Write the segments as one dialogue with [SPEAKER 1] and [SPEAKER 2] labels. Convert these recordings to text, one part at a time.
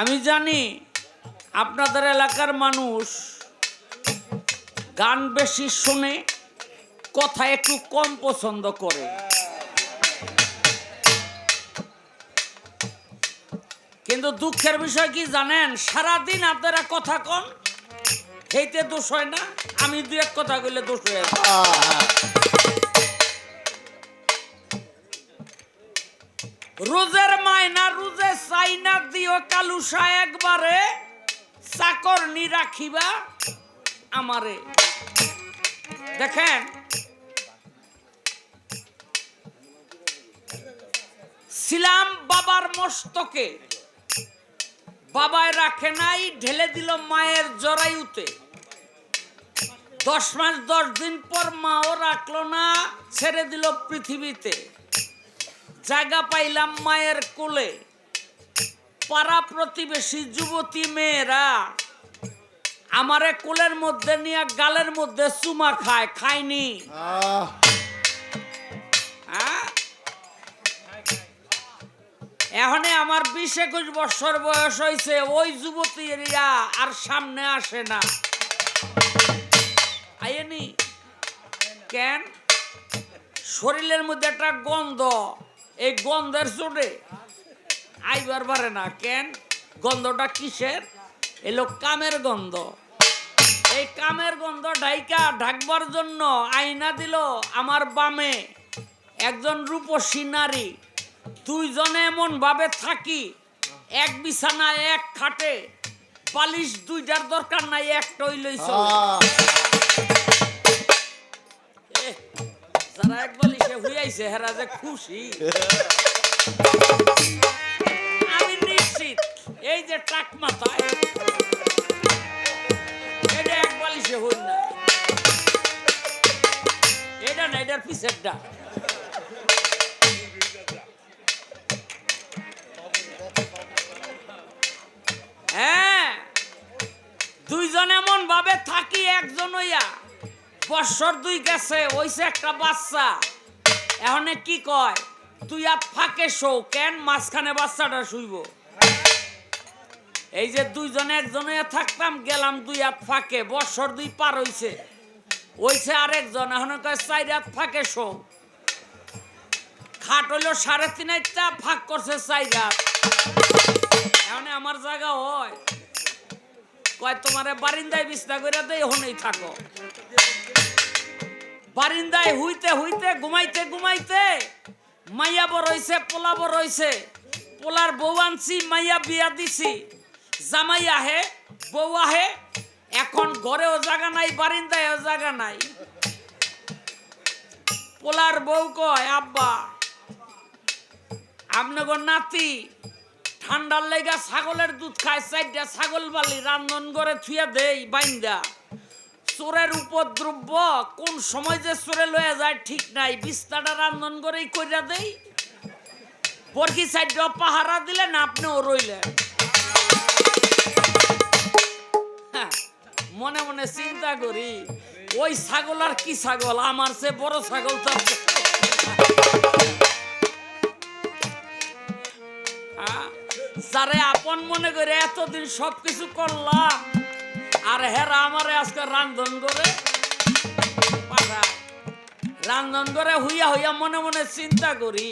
[SPEAKER 1] আমি জানি আপনাদের এলাকার মানুষ গান বেশি শুনে কথা একটু কম পছন্দ করে। কিন্তু দুঃখের বিষয় কি জানেন? সারাদিন আপনারা কথা কন সেইতে দোষ হয় না, আমি দু এক কথা কইলে দোষ হয়ে রোজের মায়না রোজে চাইনা দিও কালুসা একবারে। চাকর নি রাখিবা আমারে। দেখেন, ছিলাম বাবার মস্তকে। বাবায় রাখে নাই, ঢেলে দিল মায়ের জরায়ুতে। দশ মাস, দশ দিন পর মাও রাখল না, ছেড়ে দিল পৃথিবীতে। জায়গা পাইলাম মায়ের কোলে। পাড়া প্রতিবেশী যুবতী মেয়েরা আমারে কোলের মধ্যে নিয়ে গালের মধ্যে চুমা খায় খায়নি। হ্যাঁ? এখনে আমার বিশ একুশ বছর বয়স হয়েছে ওই যুবতীরা আর সামনে আসে না। আইনি কেন? শরীরের মধ্যে একটা গন্ধ। এই গন্ধের চোটে আইবার পারে না, কেন? গন্ধটা কিসের? এলো কামের গন্ধ। এই কামের গন্ধ ঢাইকা ঢাকবার জন্য আইনা দিল আমার বামে। একজন রূপসী নারী, দুইজনে এমন ভাবে থাকি, এক বিছানায় এক খাটে, পালিশ দুইটার দরকার নাই, একটাই লইছ। যারা এক বালিশে হইয়াছে হেরা যে খুশি। আমি নিশ্চিত, এই যে এটা এক বালিশে না। এটা না, এটার হ্যাঁ দুইজন এমন ভাবে থাকি, একজন হইয়া বৎসর দুই গেছে, ওইসে একটা বাচ্চা। এখন কি কয়? তুই আর ফাঁকে শো, কেন মাঝখানে বাচ্চাটা শুইব? এই যে দুইজনে একজন থাকতাম, গেলাম দুই হাত ফাঁকে বৎসর দুই পার হইছে। ওইছে আরেকজন এখন কয় চার হাত ফাঁকে শো। খাট হইল সাড়ে তিন হাতটা, ফাঁক করছে চার হাত। এখন আমার জায়গা হয়। কয়, তোমারে বারিন্দায় বিছনা করে দেই হনেই থাকো। বারিন্দায় হুইতে হুইতে, ঘুমাইতে ঘুমাইতে, মাইয়া বড় হইছে, পোলা বড় হইছে। পোলার বউ আনছি, মাইয়া বিয়া দিছি। জামাই আহে, বউ আহে, এখন ঘরেও জায়গা নাই, বারিন্দায়ও জায়গা নাই। পোলার বউ কয়, আব্বা আপনার নাতি ঠান্ডার লেগা ছাগলের দুধ খায়, চারটা ছাগল বালি রান্ধন করে থুয়া দেই, বাইন্দা। চোরের উপদ্রব্য কোন সময় যে চোরে লয়ে যায় ঠিক নাই। বিস্তাটা রান্ধন করেই কইরা দেই। বরকি সাইডটা পাহারা দিলেন আপনিও রইলেন। হ্যাঁ, মনে মনে চিন্তা করি ওই ছাগল আর কি ছাগল? আমার সে বড় ছাগল তো? যারে আপন মনে করে এতদিন সবকিছু করলাম আর হেরা আমারে আজকে রান্ধন করে। রান্ধন করে হইয়া হইয়া মনে মনে চিন্তা করি।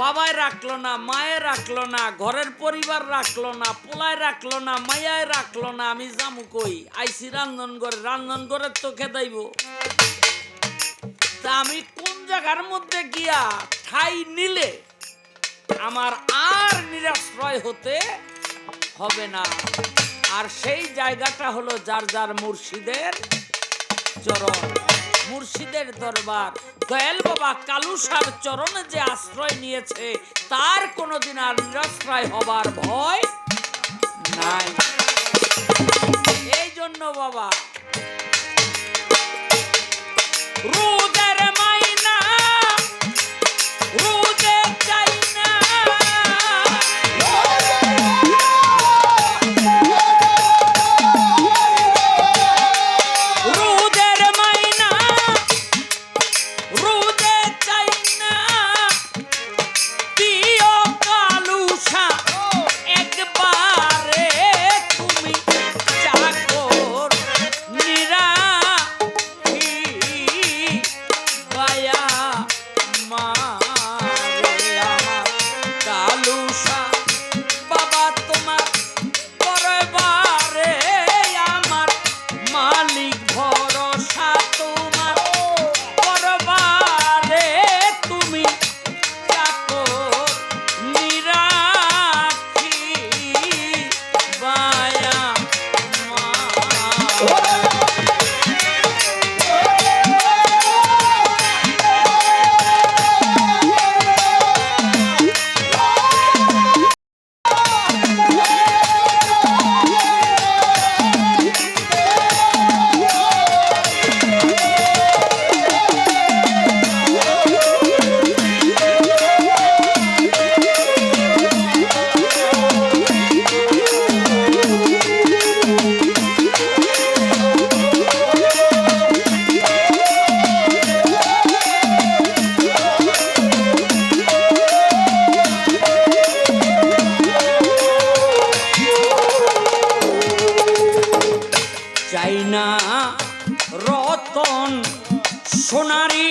[SPEAKER 1] বাবাই রাখল না, মায়ে রাখল না, ঘরের পরিবার রাখল না, পোলায় রাখল না মায়ায় রাখল না, আমি জামু কই? আইসি রান্ধন করে রান্ধন করে তো খেদাইব। তা আমি কোন জায়গার মধ্যে গিয়া ঠাই নিলে আমার আর নিরাশ্রয় হতে হবে না। আর সেই জায়গাটা হলো যার যার মুর্শিদের চরণ। মুর্শিদের দরবার। দয়াল বাবা কালুসার চরণে যে আশ্রয় নিয়েছে, তার কোনোদিন আর নিরাশ্রয় হবার ভয় নাই। এই জন্য বাবা যখন সোনারি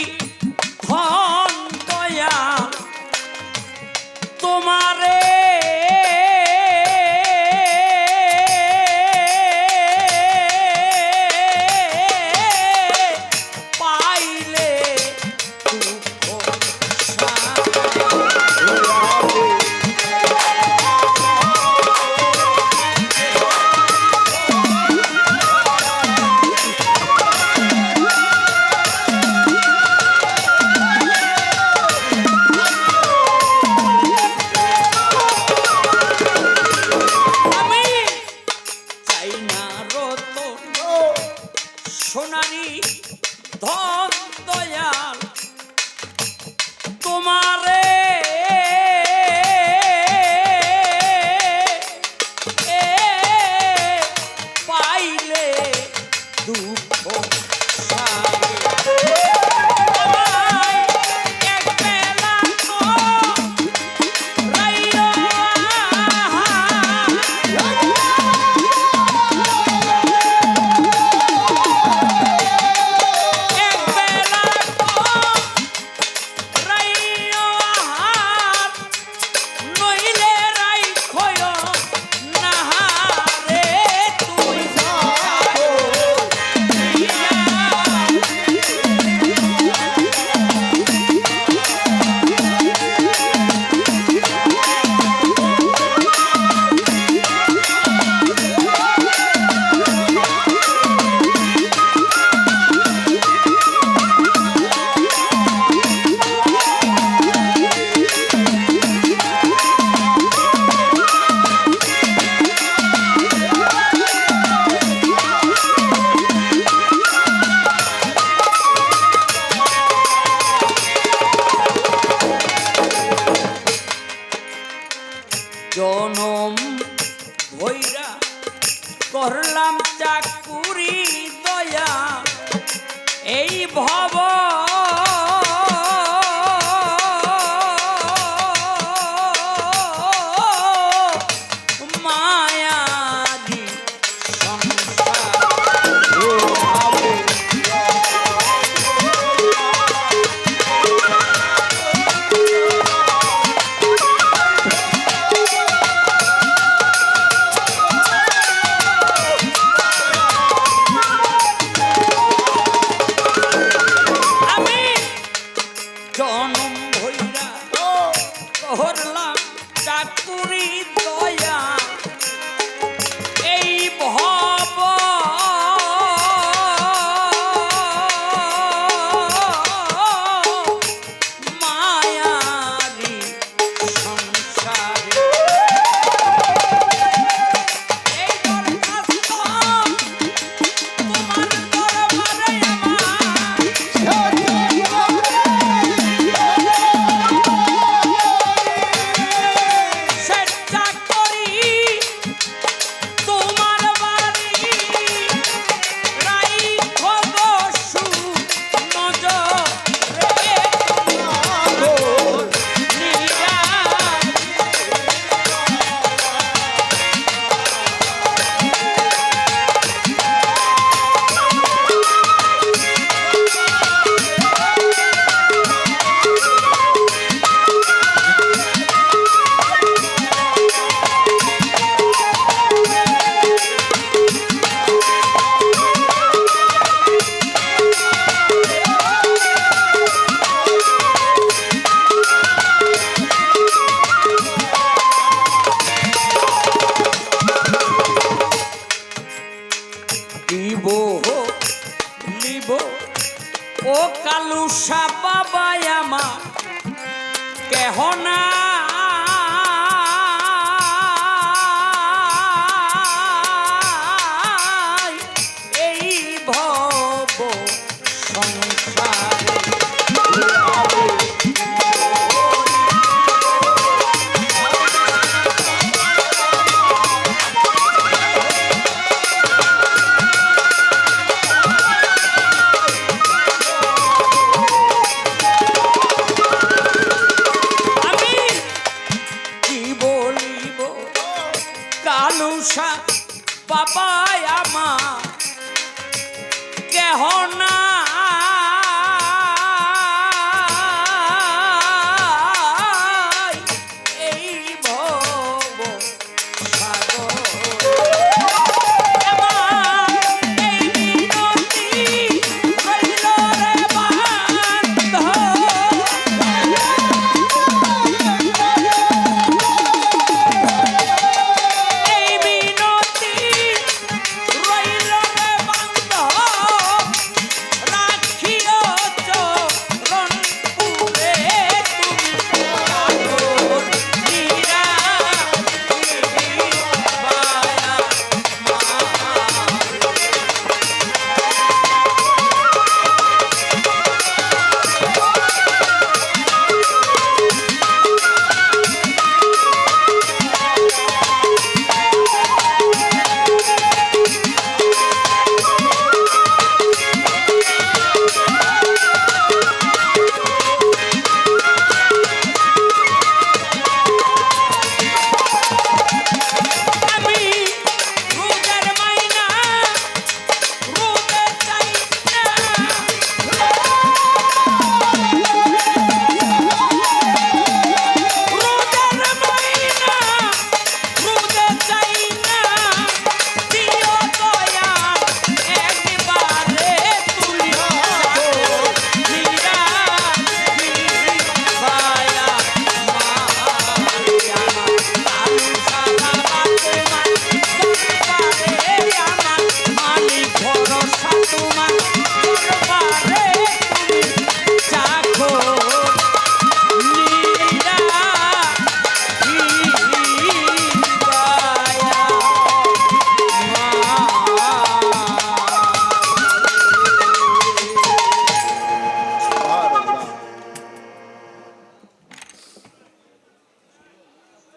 [SPEAKER 1] চাকুরি দয়া